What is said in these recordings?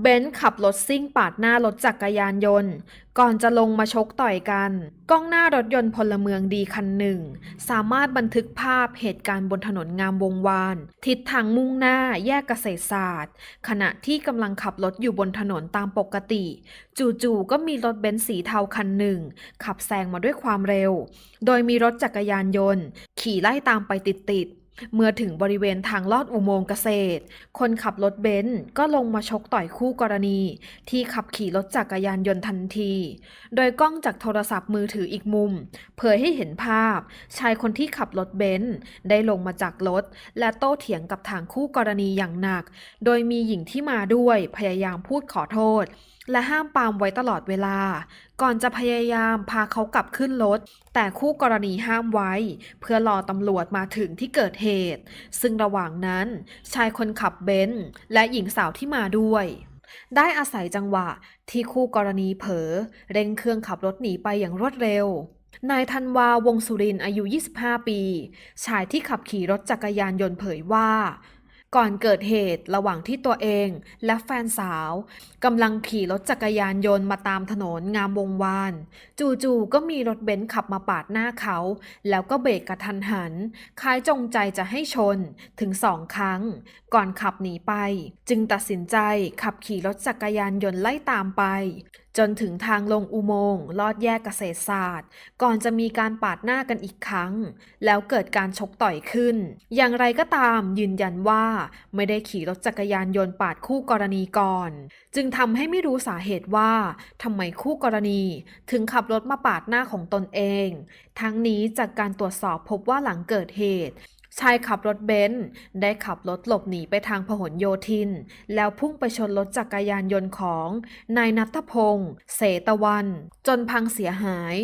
เบนซ์ขับรถซิ่งปาดหน้ารถจักรยานยนต์ ก่อนจะลงมาชกต่อยกัน กล้องหน้ารถยนต์พลเมืองดีคันหนึ่ง สามารถบันทึกภาพเหตุการณ์บนถนนงามวงวาน ทิศทางมุ่งหน้าแยกเกษตรศาสตร์ ขณะที่กำลังขับรถอยู่บนถนนตามปกติ จู่ๆก็มีรถเบนซ์สีเทาคันหนึ่ง ขับแซงมาด้วยความเร็ว โดยมีรถจักรยานยนต์ ขี่ไล่ตามไปติดๆ เมื่อถึงบริเวณทางลอดอุโมงค์เกษตร คนขับรถเบนซ์ก็ลงมาชกต่อยคู่กรณี ที่ขับขี่รถจักรยานยนต์ทันที โดยกล้องจากโทรศัพท์มือถืออีกมุม เผยให้เห็นภาพ ชายคนที่ขับรถเบนซ์ได้ลงมาจากรถ และโต้เถียงกับทางคู่กรณีอย่างหนัก โดยมีหญิงที่มาด้วยพยายามพูดขอโทษ และห้ามปามไว้ตลอดเวลา ก่อนจะพยายามพาเขากลับขึ้นรถ แต่คู่กรณีห้ามไว้ เพื่อรอตำรวจมาถึงที่เกิดเหตุ ซึ่งระหว่างนั้น ชายคนขับเบนซ์และหญิงสาวที่มาด้วย ได้อาศัยจังหวะที่คู่กรณีเผลอเร่งเครื่องขับรถหนีไปอย่างรวดเร็วนายธันวาวงสุรินอายุ 25 ปี ชายที่ขับขี่รถจักรยานยนต์เผยว่า ก่อนเกิดเหตุระหว่างที่ตัวเองและแฟนสาวกำลังขี่รถจักรยานยนต์มาตามถนนงามวงวาน จู่ๆก็มีรถเบนซ์ขับมาปาดหน้าเขา แล้วก็เบรกกระทันหัน คล้ายจงใจจะให้ชนถึงสองครั้ง ก่อนขับหนีไป จึงตัดสินใจขับขี่รถจักรยานยนต์ไล่ตามไป จนถึงทางลงอุโมงค์ลอดแยกเกษตรศาสตร์ ก่อนจะมีการปาดหน้ากันอีกครั้ง แล้วเกิดการชกต่อยขึ้น อย่างไรก็ตามยืนยันว่า ไม่ได้ขี่รถจักรยานยนต์ปาดคู่กรณีก่อน จึงทำให้ไม่รู้สาเหตุว่าทำไมคู่กรณีถึงขับรถมาปาดหน้าของตนเอง ทั้งนี้จากการตรวจสอบพบว่าหลังเกิดเหตุ ชายขับรถเบนซ์ได้ขับรถหลบหนีไปทางพหลโยธิน แล้วพุ่งไปชนรถจักรยานยนต์ของนายนัทพงศ์เสตวัน จนพังเสียหาย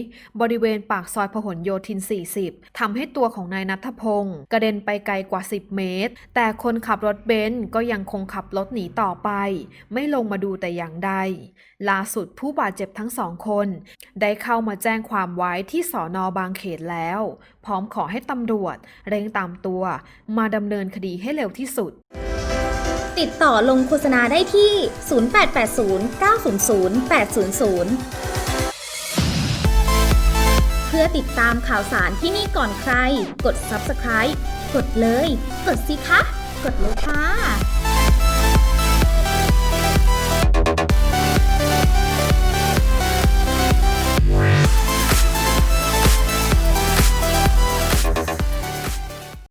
บริเวณปากซอยพหลโยธิน 40ทำให้ตัวของนายนัทพงศ์กระเด็นไปไกลกว่า 10 เมตร แต่คนขับรถเบนซ์ก็ยังคงขับรถหนีต่อไป ไม่ลงมาดูแต่อย่างใดล่าสุดผู้บาดเจ็บทั้งสองคน ได้เข้ามาแจ้งความไว้ที่สอนอบางเขตแล้ว พร้อมขอให้ตำรวจเร่งตามตัว มาดำเนินคดีให้เร็วที่สุด ติดต่อลงโฆษณาได้ที่ 0880 900 800เพื่อติดตามข่าวสารที่นี่ก่อนใคร กด subscribe กดเลย กดสิคะ กดเลยค่ะ